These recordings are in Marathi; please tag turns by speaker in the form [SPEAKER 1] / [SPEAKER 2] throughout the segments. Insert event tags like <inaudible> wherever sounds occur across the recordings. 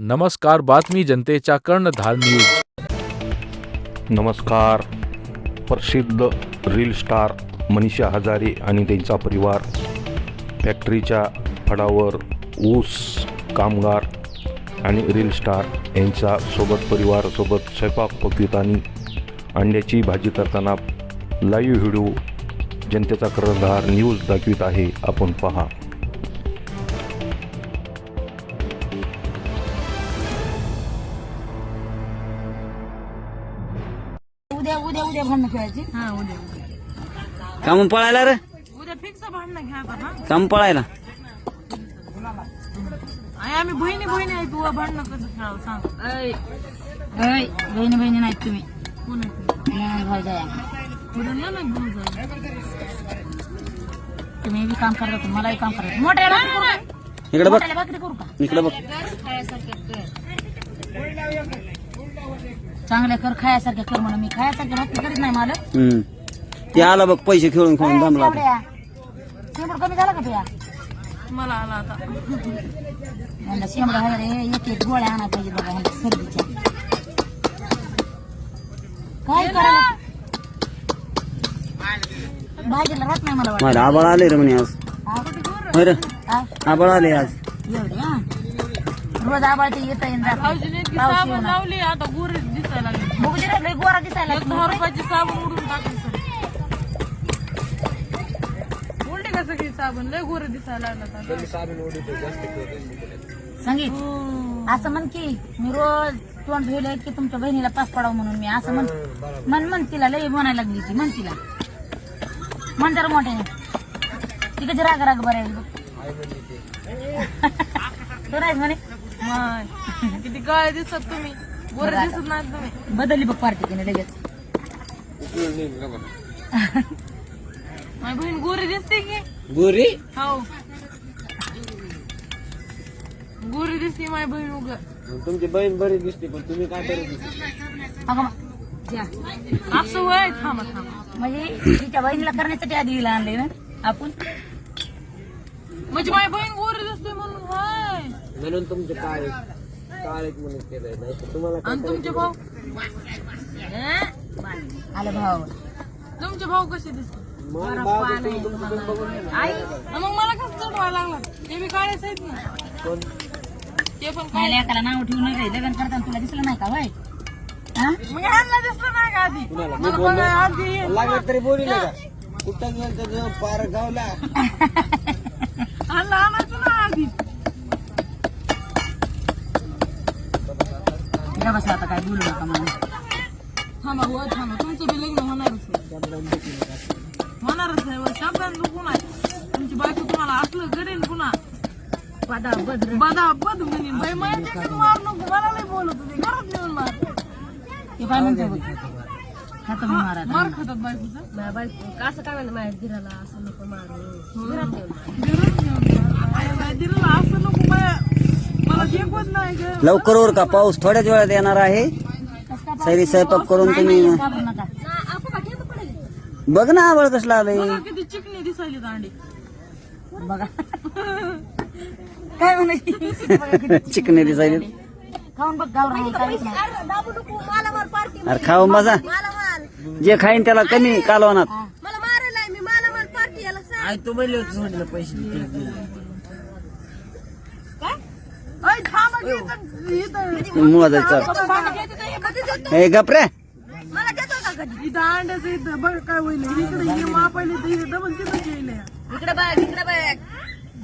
[SPEAKER 1] नमस्कार बातमी जनतेच्या कर्णधार न्यूज.
[SPEAKER 2] नमस्कार. प्रसिद्ध रील स्टार मनीषा हजारे आणि त्यांचा परिवार फॅक्टरीच्या फडावर ऊस कामगार आणि रील स्टार यांचा सोबत परिवारासोबत स्वयंपाक पकवित अंड्याची भाजी करताना लाईव्ह व्हिडिओ जनतेचा कर्णधार न्यूज दाखवित आहे. आपण पहा.
[SPEAKER 3] भांडणं खेळायची?
[SPEAKER 4] हा उद्या उद्या.
[SPEAKER 5] का मग पळायला रे.
[SPEAKER 4] उद्या फिक्स भांडणं घ्या आता हा.
[SPEAKER 5] का मग पळायला
[SPEAKER 4] आम्ही बहिणी बहिणी आहे तू भांडणं कसं खेळावं सांग.
[SPEAKER 3] ऐ ऐ बहिणी बहिणी नाहीत तुम्ही.
[SPEAKER 4] कोण आहे
[SPEAKER 3] नणंद भाऊ जाया
[SPEAKER 4] उद्या नाही ना घेऊन जा
[SPEAKER 3] तुम्ही बी काम करता मलाही काम करता मोठ्या भाकरी करू का?
[SPEAKER 5] इकडे बघ.
[SPEAKER 3] मोठ्याला भाकरी करू का
[SPEAKER 5] इकडे बघ
[SPEAKER 3] चांगल्या कर खायासारख्या कर म्हणून मी खायासारख्या भाकरी करीत नाही मालक.
[SPEAKER 5] हम्म. ते आला बघ पैसे खेळून खेळून दमला आता.
[SPEAKER 3] शेंबड कमी झाला का तुया?
[SPEAKER 4] मला आला आता.
[SPEAKER 3] म्हणलं शेंबड हजार हे एक एक गोळ्या आणा पाहिजे बघा सर्दीच्या. काय करायला? भाजीला राहत नाही मला वाटत.
[SPEAKER 5] मला आबाळ आले रे म्हणे आज? होय रे.
[SPEAKER 3] हा?
[SPEAKER 5] आबाळ आले आज.
[SPEAKER 3] एवढे हा रोज आबाळते येता येईन
[SPEAKER 4] भाऊजीने इतकी
[SPEAKER 3] पाऊस
[SPEAKER 4] साबण
[SPEAKER 3] येऊन
[SPEAKER 4] लावली आता गोरे
[SPEAKER 3] लय गोरा दिसायला
[SPEAKER 4] एक दहा रुपयाची साबण उडून टाकली सर. उलटी का सगळी साबण? लय गोरे दिसायला लागला
[SPEAKER 3] संगीत
[SPEAKER 4] हो.
[SPEAKER 3] असं म्हण की मी रोज तोंड धुले की तुमच्या बहिणीला पास पडावं म्हणून मी असं म्हण. म्हण म्हण तिला लय म्हणायला लागली ती म्हण तिला. म्हण जरा मोठ्याने ती राग राग बरं <laughs> आहे. तू. म्हणे.
[SPEAKER 4] किती काळे दिसत तुम्ही. गोरे दिसत तुम्ही
[SPEAKER 3] बदलली बघ पार्टी तिने लगेच.
[SPEAKER 4] माझी बहीण गोरी दिसते की?
[SPEAKER 5] गोरी?
[SPEAKER 4] हो. गोरी दिसते माझी बहीण उग.
[SPEAKER 5] तुमची बहीण बरी दिसते पण तुम्ही काय बरी
[SPEAKER 3] ज्या.
[SPEAKER 4] असं वय थांबा थांबा.
[SPEAKER 3] म्हणजे तिच्या बहिणीला करण्यासाठी आधी हिला आणले ना आपण?
[SPEAKER 4] म्हणजे माझी बहीण गोरी दिसते म्हणून हाय.
[SPEAKER 5] म्हणून तुमचे काय? काय म्हणून केलंय नाही तर तुम्हाला
[SPEAKER 4] आणि तुमचे भाऊ? <laughs>
[SPEAKER 3] आलं भाव
[SPEAKER 4] तुमचे भाऊ कसे दिसते
[SPEAKER 3] आई
[SPEAKER 4] मग मला कसं चढवायला लागला ते बी काळेच आहेत ना. ते पण
[SPEAKER 3] माझ्या लेकाला नाव ठेवून नाही लग्न करताना तुला दिसलं नाही का वय? हा?
[SPEAKER 4] मग ह्यांना दिसलं नाही का आधी? मला बघा आधी
[SPEAKER 5] लागत तरी बोली का कुठं गेलं तर पार गावला <laughs>
[SPEAKER 4] ह्यांना आणायचं ना आधी
[SPEAKER 3] जा बसा आता काय बोलू नका मला
[SPEAKER 4] थांबा हो थांबा. तुमचं बी लग्न होणारच होणारच आहे शांतान दुखून आहे तुमची बायको तुम्हाला असलं करेल पुन्हा.
[SPEAKER 3] बदा बद्र
[SPEAKER 4] बदा बद म्हणे. बाई माझ्या मार नको. मला नाही बोलत होते. घरात नेऊन मार.
[SPEAKER 3] ते काय म्हणतो बघ? खाता मी मारा
[SPEAKER 4] मार खातात बायकोचा?
[SPEAKER 3] असं काय म्हणलं माझ्या दिराला असं नको मारू.
[SPEAKER 4] घरात नेऊन मार. असं नको बाया मला देखवत नाही ग
[SPEAKER 5] लवकर वर का पाऊस थोड्याच वेळात येणार आहे. सैरी स्वयंपाक करून तुम्ही बघ ना आबाळ कसला आलंय.
[SPEAKER 4] किती चिकनी दिसायली दांडी.
[SPEAKER 3] बघा. काय म्हणायची
[SPEAKER 5] चिकने दिसायले.
[SPEAKER 3] खाऊन बघ गावरा काहीच नाही
[SPEAKER 5] अरे खाऊन बसा. जे खाईन त्याला कमी कालवनात
[SPEAKER 4] ऐ, थांबा की इथं- इथं-
[SPEAKER 5] मोजायचं. हे गपरे
[SPEAKER 4] इथं बघ काय होईल इकडे हे मापायला तर इथं डबल तिथं येईल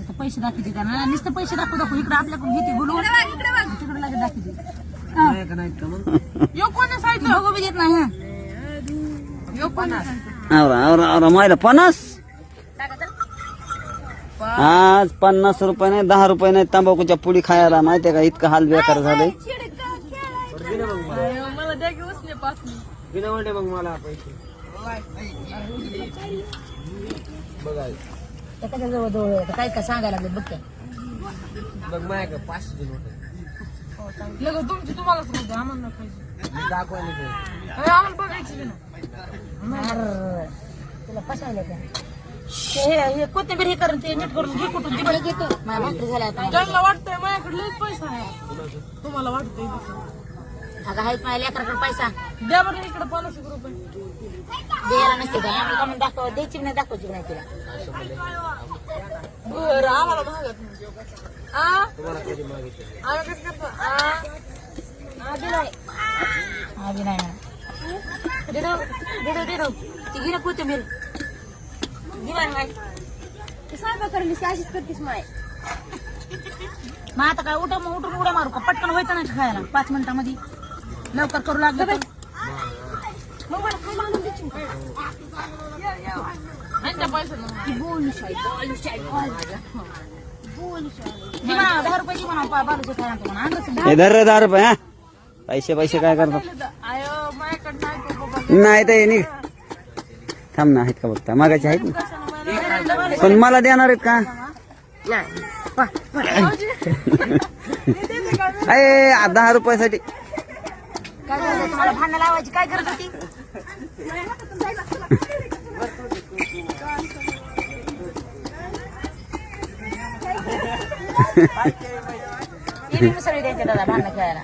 [SPEAKER 3] आता पैसे दाखवते का? ना नुसतं पैसे दाखवू दाखवू इकडे आपल्याकडून घेते बोलू. तिकडे लगेच दाखवते.
[SPEAKER 4] यो कोणी सांगितलं
[SPEAKER 3] बघू नाही हा.
[SPEAKER 4] यो कोणी सांगितलं
[SPEAKER 5] आवरा आवरा आवरा. मायला पन्नास? आज पन्नास रुपये नाही दहा रुपये नाही तंबाखूच्या पुडी खायला माहितीये का? इतकं हाल बेकार
[SPEAKER 3] त्याच्याजवळ. काय काय सांगायला लागले बघ
[SPEAKER 5] माझ्या पाचशे
[SPEAKER 4] तुमची आम्हाला आम्हाला बघायची.
[SPEAKER 3] तुला त्या हे हे कोथिंबीर हे करून ते नीट करून घे कुठून तिकडे घेतो माझ्या भाकरी झाल्या आता.
[SPEAKER 4] त्यांना वाटतंय माझ्याकडे लयच पैसा आहे. तुम्हाला वाटतंय तसं.
[SPEAKER 3] अगं आहेत माझ्या लेकराकडे पैसा.
[SPEAKER 4] द्या बरं इकडे पन्नास एक रुपये.
[SPEAKER 3] द्यायला नसते का? आम्ही कमी दाखव द्यायची नाही दाखवायची नाही तिला.
[SPEAKER 4] बरं आम्हाला भागत नाही. आ? आम्ही कसं करतो? आ?
[SPEAKER 3] आधी नाही. आधी नाही ना दिदू दिदू दिदू ती घे ना कोथिंबीर. मग आता काय उठा मग उठून उड्या मारू का पटकन व्हायचं नाही खायला पाच मिनिटामध्ये लवकर करू लागलं तर
[SPEAKER 4] यांच्या पैशाला
[SPEAKER 3] दे म्हणा, दहा रुपयाची म्हणा पा- बालूच्या खायला म्हणा आणलं
[SPEAKER 5] हे धर रे दहा रुपये हा पैसे पैसे काय करतात
[SPEAKER 4] आयो माझ्याकडे नाही तो बाबा
[SPEAKER 5] नाही ते निघ थांब ना आहेत का बघता? मागाचे आहेत ना? पण मला देणार आहेत का? अय आ, दहा रुपयासाठी.
[SPEAKER 3] काय भांडण लावायची गरज होती सगळी द्यायची दादा भांडण खेळायला.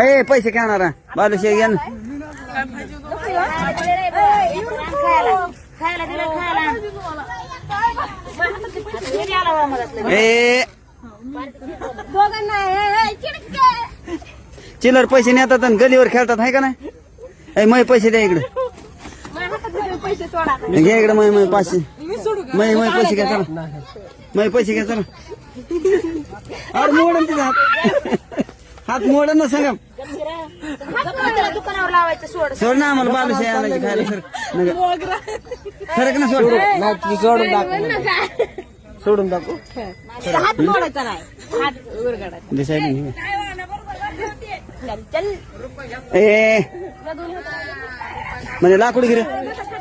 [SPEAKER 5] ए पैसे खेळणार बालुशे घ्या
[SPEAKER 3] हे
[SPEAKER 5] ए चिल्लर पैसे नेतात आणि गलीवर खेळतात आहे का नाही? ए मय पैसे द्या इकडे. घे इकडे मय मय पाचशे. मै मय पैसे घ्या चला. मय पैसे घ्या चला. अरे मोडन तिथे हात. हात मोडन ना सांगा
[SPEAKER 3] दुकानावर लावायचं सोड
[SPEAKER 5] सोड ना आम्हाला बालुशे आणायची खायला सर. सरक ना सोड. सोडून टाकू
[SPEAKER 3] हात मोडायचा नाही. हात.
[SPEAKER 5] दिसायला ए. म्हणजे लाकूड गिरे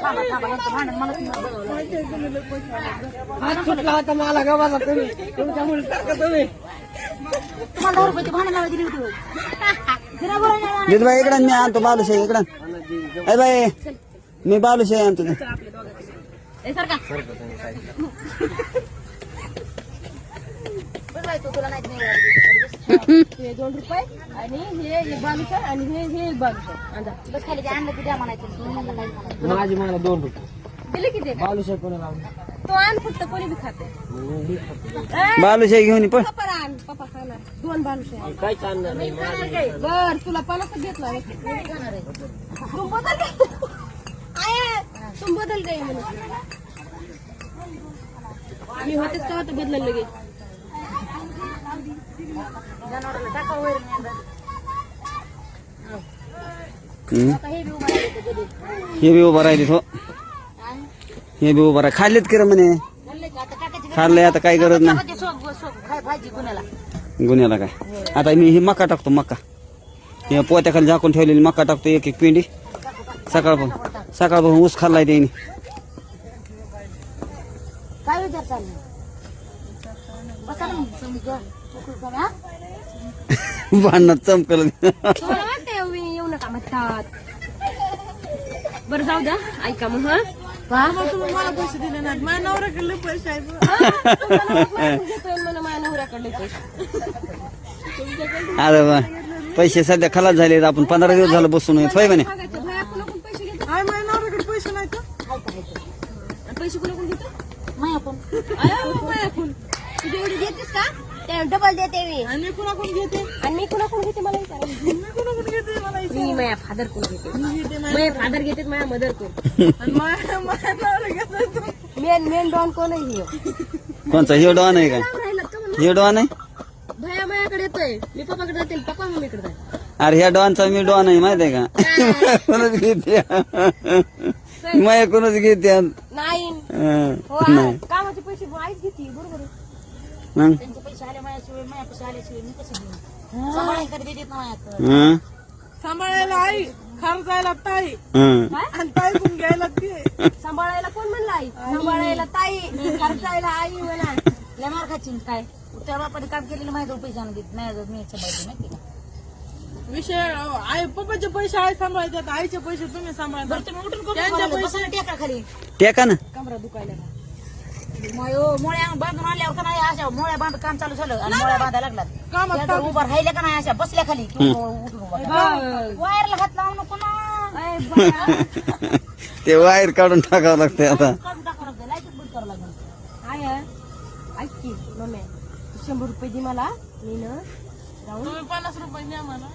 [SPEAKER 3] थांबा थांबा ह्यांचं भांडण म्हणत तुम्हाला दहा रुपयाची भांडण लावायची दिली होती. बरं नाही
[SPEAKER 5] इकडं मी आणतो बालुशाही इकडं. ए बाई मी बालुशाही आणतो.
[SPEAKER 3] ए, सरका. तू तुला नाही.
[SPEAKER 6] हे दोन रुपये आणि हे एक बालुशा आणि हे हे एक बालुशा अंदा
[SPEAKER 3] बस खाली ते आणलं की द्या म्हणायचं. तुम्हाला काही म्हणायचं.
[SPEAKER 6] दिले किती बालुशा कोणाला तो आण फक्त कोणी बी खाते.
[SPEAKER 5] बालुशाही घेऊन ये पण
[SPEAKER 6] पप्पा आण पप्पा खाणार. दोन बालुशा काय खाणार बर तुला पन्नास घेतला तू बदल आय तू बदल म्हणून. मी होतेच का होतं बदलायला लगेच.
[SPEAKER 3] जनावराला टाका हे बी
[SPEAKER 5] हे बी उभा राहिली हो हे बी उभा राह खाल्लेत की रे म्हणे?
[SPEAKER 3] खाल्लंय आता
[SPEAKER 5] काय गरज नाही.
[SPEAKER 3] गुन्ह्याला
[SPEAKER 5] काय? आता मी ही मका टाकतो मका. हे पोत्याखाली झाकून ठेवलेली मका टाकतो एक एक पिंडी. सकाळ सकाळपासून ऊस खाल्लाय त्याने.
[SPEAKER 3] काय विचार चालले
[SPEAKER 5] भांडणात चमकल.
[SPEAKER 6] येऊ येऊ नका म्हणतात. बरं जाऊ द्या ऐका मग
[SPEAKER 4] मग तुम्ही मला पैसे दिले नाहीत माझ्या नवऱ्याकडे पैसे आहेत
[SPEAKER 6] घेतोय मला माझ्या नवऱ्याकडले पैसे
[SPEAKER 5] अरे वा. पैसे सध्या खलास झाले आपण पंधरा दिवस झालं बसून येत होय म्हणे
[SPEAKER 6] मागायचं भया कुणाकडून पैसे घेतो
[SPEAKER 4] काय माझ्या नवऱ्याकडे पैसे नाहीत
[SPEAKER 6] आणि पैसे कुणाकडून घेतो
[SPEAKER 3] नाही आपण
[SPEAKER 6] आया माया फुल तू जेवढी घेतेस का ते डबल देते मी.
[SPEAKER 4] आणि मी कुणाकडून घेते?
[SPEAKER 6] आणि मी कुणाकडून घेते मला विचारा.
[SPEAKER 4] मी कुणाकडून घेते? मला विचार.
[SPEAKER 6] मी माझ्या फादर कोण घेते.
[SPEAKER 4] मी घेते माझ्या-
[SPEAKER 6] माझ्या फादर घेते माझ्या मदर कोण
[SPEAKER 4] आणि माझ्या माझ्या तो.
[SPEAKER 6] मेन मेन डॉन कोण आहे ह्यो?
[SPEAKER 5] कोणचा? हे डॉन आहे
[SPEAKER 6] राहिलं का म्हणलं?
[SPEAKER 5] हे डॉन आहे?
[SPEAKER 6] भया माझ्याकडे येतोय. मी पप्पाकडे जाते पप्पा मम्मीकडे जाते.
[SPEAKER 5] अरे ह्या डॉनचा मी डॉन आहे माहीत आहे का? कोणच घेते? माया कोणच घेते?
[SPEAKER 6] नाही.
[SPEAKER 5] हं, नाही.
[SPEAKER 6] आ- कामाचे पैसे आईच घेते बरोबर आहे.
[SPEAKER 3] त्यांचे पैसे आले माझ्याशिवाय माझ्या पैसे आल्याशिवाय मी कसं घेऊ सांभाळून कधी देत नाही माझ्याकडं.
[SPEAKER 5] हं,
[SPEAKER 4] सांभाळायला आई खर्चायला ताई.
[SPEAKER 5] हं.
[SPEAKER 4] आणि ताई कोण घ्यायला ते
[SPEAKER 6] सांभाळायला कोण म्हणलं आई? सांभाळायला ताई. खर्चायला आई म्हणा.
[SPEAKER 3] लय मार काय? त्या बापाने काम केलेलं माझ्याजवळ पैसे आणून देत नाही. मी सांभाळते माहिती का?
[SPEAKER 4] विषय आई पप्पाचे पैसे आई सांभाळतात. आईचे पैसे तुम्ही सांभाळता.
[SPEAKER 3] बरं तुम्ही उठून
[SPEAKER 4] त्यांच्या
[SPEAKER 3] करून
[SPEAKER 4] पैसे-
[SPEAKER 3] बसा ना टेका खाली.
[SPEAKER 5] टेका ना.
[SPEAKER 4] कमरा दुखायला
[SPEAKER 3] मोळ्या बांधून आणल्यावर का नाही अशा मोळ्या बांध काम चालू झालं आणि मोळ्या बांधायला उभा राहिल्या का नाही अशा बसल्या खाली. किंवा उठून उभा राहिल्या. वायरला हात लावू नको ना. <laughs>
[SPEAKER 5] ते वायर काढून टाकावं लागतंय आता.
[SPEAKER 3] काढून टाकावं लागतं लाईटच बंद करावं लागेल.
[SPEAKER 6] आय ऐक की मम्मी शंभर रुपये दे मला. मी न जाऊन
[SPEAKER 4] तुम्ही पन्नास रुपये द्या मला.